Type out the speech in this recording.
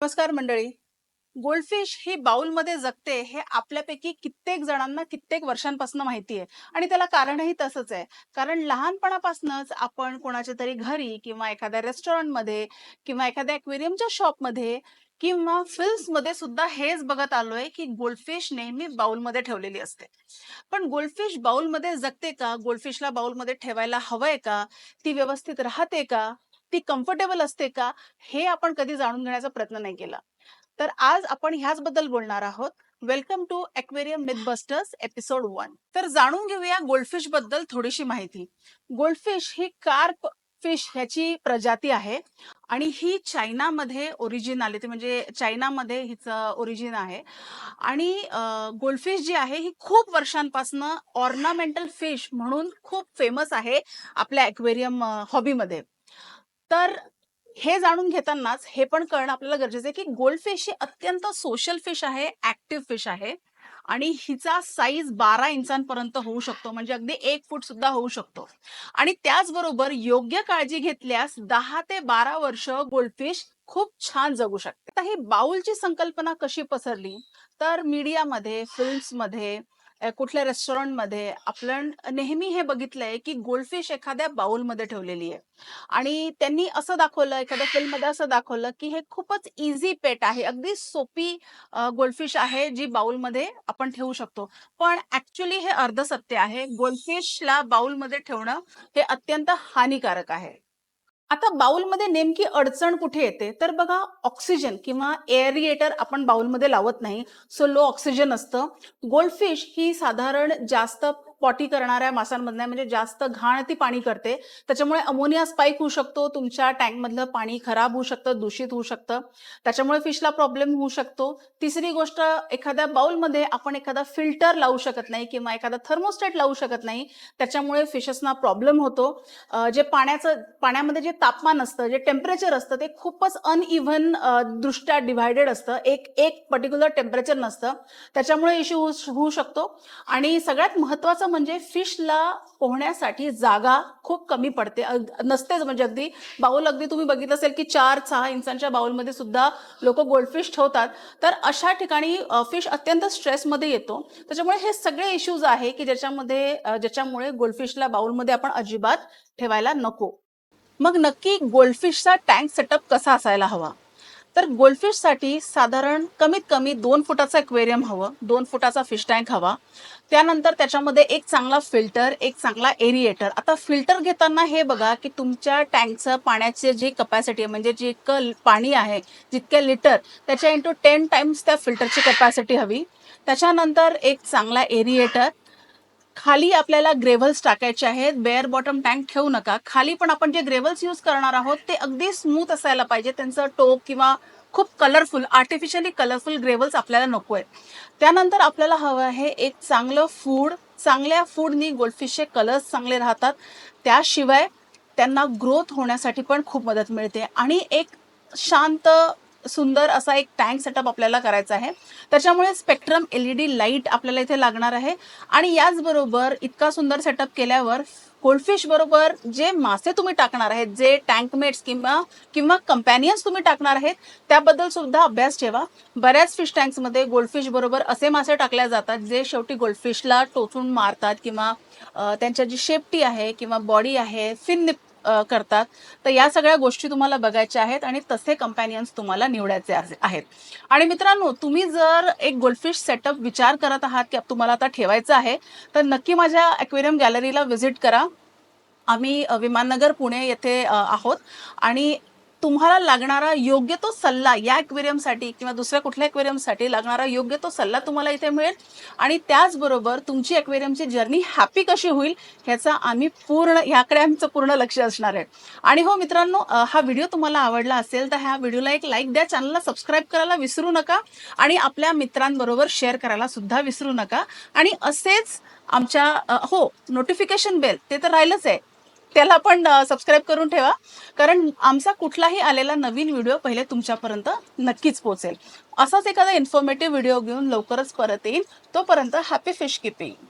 नमस्कार मंडळी. गोल्डफिश ही बाउलमध्ये जगते हे आपल्यापैकी कित्येक जणांना कित्येक वर्षांपासून माहिती आहे आणि त्याला कारणही तसंच आहे. कारण लहानपणापासूनच आपण कोणाच्या तरी घरी किंवा एखाद्या रेस्टॉरंटमध्ये किंवा एखाद्या अक्वेरियमच्या शॉपमध्ये किंवा फिल्म्समध्ये सुद्धा हेच बघत आलोय की गोल्डफिश नेहमी बाउलमध्ये ठेवलेली असते. पण गोल्डफिश बाउलमध्ये जगते का? गोल्डफिशला बाउलमध्ये ठेवायला हवंय का? ती व्यवस्थित राहते का? ती कम्फर्टेबल असते का? हे आपण कधी जाणून घेण्याचा प्रयत्न नाही केला. तर आज आपण ह्याच बद्दल बोलणार आहोत. Welcome to aquarium myth busters episode one तर जाणून घेऊया गोल्डफिशबद्दल थोडीशी माहिती. गोल्डफिश ही कार्प फिश ह्याची प्रजाती आहे आणि ही चायनामध्ये ओरिजिन आली ती म्हणजे चायनामध्ये हिचं ओरिजिन आहे. आणि गोल्डफिश जी आहे ही खूप वर्षांपासून ऑर्नामेंटल फिश म्हणून खूप फेमस आहे आपल्या एक्वेरियम हॉबीमध्ये तर हे जाणून घेतानाच हे पण कळणं आपल्याला गरजेचं आहे की गोल्डफिश ही अत्यंत सोशल फिश आहे ऍक्टिव्ह फिश आहे आणि हिचा साईज बारा इंचांपर्यंत होऊ शकतो म्हणजे अगदी एक फूट सुद्धा होऊ शकतो. आणि त्याचबरोबर योग्य काळजी घेतल्यास दहा ते बारा वर्ष गोल्डफिश खूप छान जगू शकते. आता ही बाउलची संकल्पना कशी पसरली? तर मीडियामध्ये फिल्म्समध्ये अ, कुठल्या रेस्टॉरंटमध्ये आपण नेहमी हे बघितलंय की गोल्डफिश एखाद्या बाउलमध्ये ठेवलेली आहे. आणि त्यांनी असं दाखवलं एखाद्या फिल्ममध्ये असं दाखवलं की हे खूपच इझी पेट आहे. अगदी सोपी गोल्डफिश आहे जी बाउलमध्ये आपण ठेवू शकतो. पण ऍक्च्युली हे अर्ध सत्य आहे. गोल्डफिशला बाउलमध्ये ठेवणं हे अत्यंत हानिकारक आहे. आता बाउलमध्ये नेमकी अडचण कुठे येते? तर बघा ऑक्सिजन किंवा एअरिएटर आपण बाउलमध्ये लावत नाही सो लो ऑक्सिजन असतं. गोल्डफिश ही साधारण जास्त पॉटी करणाऱ्या माशांमधल्या म्हणजे जास्त घाण ती पाणी करते. त्याच्यामुळे अमोनिया स्पाईक होऊ शकतो तुमच्या टँकमधलं पाणी खराब होऊ शकतं दूषित होऊ शकतं. त्याच्यामुळे फिशला प्रॉब्लेम होऊ शकतो. तिसरी गोष्ट एखाद्या बाउलमध्ये आपण एखादा फिल्टर लावू शकत नाही किंवा एखादा थर्मोस्टेट लावू शकत नाही त्याच्यामुळे फिशेसना प्रॉब्लेम होतो. जे पाण्याचं पाण्यामध्ये जे तापमान असतं जे टेम्परेचर असतं ते खूपच अनइव्हन दृष्ट्या डिव्हायडेड असतं. एक एक पर्टिक्युलर टेम्परेचर नसतं. त्याच्यामुळे इश्यू होऊ शकतो. आणि सगळ्यात महत्वाचं म्हणजे फिशला पोहण्यासाठी जागा खूप कमी पडते. नसतेच म्हणजे अगदी बाऊल अगदी तुम्ही बघितलं असेल की चार सहा इंचांच्या बाउलमध्ये सुद्धा लोक गोल्डफिश ठेवतात. तर अशा ठिकाणी फिश अत्यंत स्ट्रेसमध्ये येतो. त्याच्यामुळे हे सगळे इश्यूज आहे की ज्याच्यामध्ये ज्याच्यामुळे गोल्डफिशला बाउलमध्ये आपण अजिबात ठेवायला नको. मग नक्की गोल्डफिशचा टँक सेटअप कसा असायला हवा? तर गोल्डफिशसाठी साधारण कमीत कमी दोन फुटाचं एक्वेरियम हवं दोन फुटाचा फिश टँक हवा. त्यानंतर त्याच्यामध्ये एक चांगला फिल्टर एक चांगला एरिएटर. आता फिल्टर घेताना हे बघा की तुमच्या टँकचं पाण्याची जी कपॅसिटी आहे म्हणजे जी पाणी आहे जितके लिटर त्याच्या इंटू टेन टाइम्स त्या फिल्टरची कपॅसिटी हवी. त्याच्यानंतर एक चांगला एरिएटर खाली आपल्याला ग्रेव्हल्स टाकायचे आहेत. बेअर बॉटम टँक ठेवू नका. खाली पण आपण जे ग्रेव्हल्स यूज करणार आहोत ते अगदी स्मूथ असायला पाहिजे. त्यांचं टोप किंवा खूप कलरफुल आर्टिफिशियली कलरफुल ग्रेव्हल्स आपल्याला नको आहेत त्यानंतर आपल्याला हवं आहे एक चांगलं फूड चांगल्या फूडनी गोल्डफिशचे कलर्स चांगले राहतात. त्याशिवाय त्यांना ग्रोथ होण्यासाठी पण खूप मदत मिळते. आणि एक शांत सुंदर असा एक टँक सेटअप आपल्याला करायचा आहे. त्याच्यामुळे spectrum L E D light आपल्याला इथे लागणार आहे. आणि याचबरोबर इतका सुंदर सेटअप केल्यावर गोल्डफिश बरोबर जे मासे तुम्ही टाकणार आहेत जे टँकमेट्स किंवा किंवा कंपॅनियन्स तुम्ही टाकणार आहेत त्याबद्दल सुद्धा अभ्यास ठेवा. बऱ्याच फिश टँक्समध्ये गोल्डफिश बरोबर असे मासे टाकल्या जातात जे शेवटी गोल्डफिशला टोचून मारतात किंवा त्यांच्या जी शेपटी आहे किंवा बॉडी आहे फिन निप करतात. तर या सगळ्या गोष्टी तुम्हाला बघायच्या आहेत आणि तसे कंपॅनियन्स तुम्हाला निवडायचे आहेत. आणि मित्रांनो तुम्ही जर एक गोल्डफिश सेटअप विचार करत आहात की तुम्हाला आता ठेवायचं आहे तर नक्की माझ्या ॲक्वेरियम गॅलरीला व्हिजिट करा. आम्ही विमाननगर पुणे येथे आहोत. आणि तुम्हाला लागणारा योग्य तो सल्ला या ॲक्वेरियमसाठी किंवा दुसऱ्या कुठल्या ॲक्वेरियमसाठी लागणारा योग्य तो सल्ला तुम्हाला इथे मिळेल. आणि त्याचबरोबर तुमची ॲक्वेरियमची जर्नी हॅपी कशी होईल ह्याचा आम्ही पूर्ण ह्याकडे आमचं पूर्ण लक्ष असणार आहे. आणि हो मित्रांनो हा व्हिडिओ तुम्हाला आवडला असेल तर ह्या व्हिडिओला एक लाईक द्या चॅनलला सबस्क्राईब करायला विसरू नका आणि आपल्या मित्रांबरोबर शेअर करायला सुद्धा विसरू नका. आणि असेच आमच्या हो नोटिफिकेशन बेल ते तर राहिलंच आहे. त्याला पण सबस्क्राईब करून ठेवा. कारण आमचा कुठलाही आलेला नवीन व्हिडिओ पहिले तुमच्यापर्यंत नक्कीच पोहोचेल. असाच एखादा इन्फॉर्मेटिव्ह व्हिडिओ घेऊन लवकरच परत येईल. तोपर्यंत हॅपी फिश किपिंग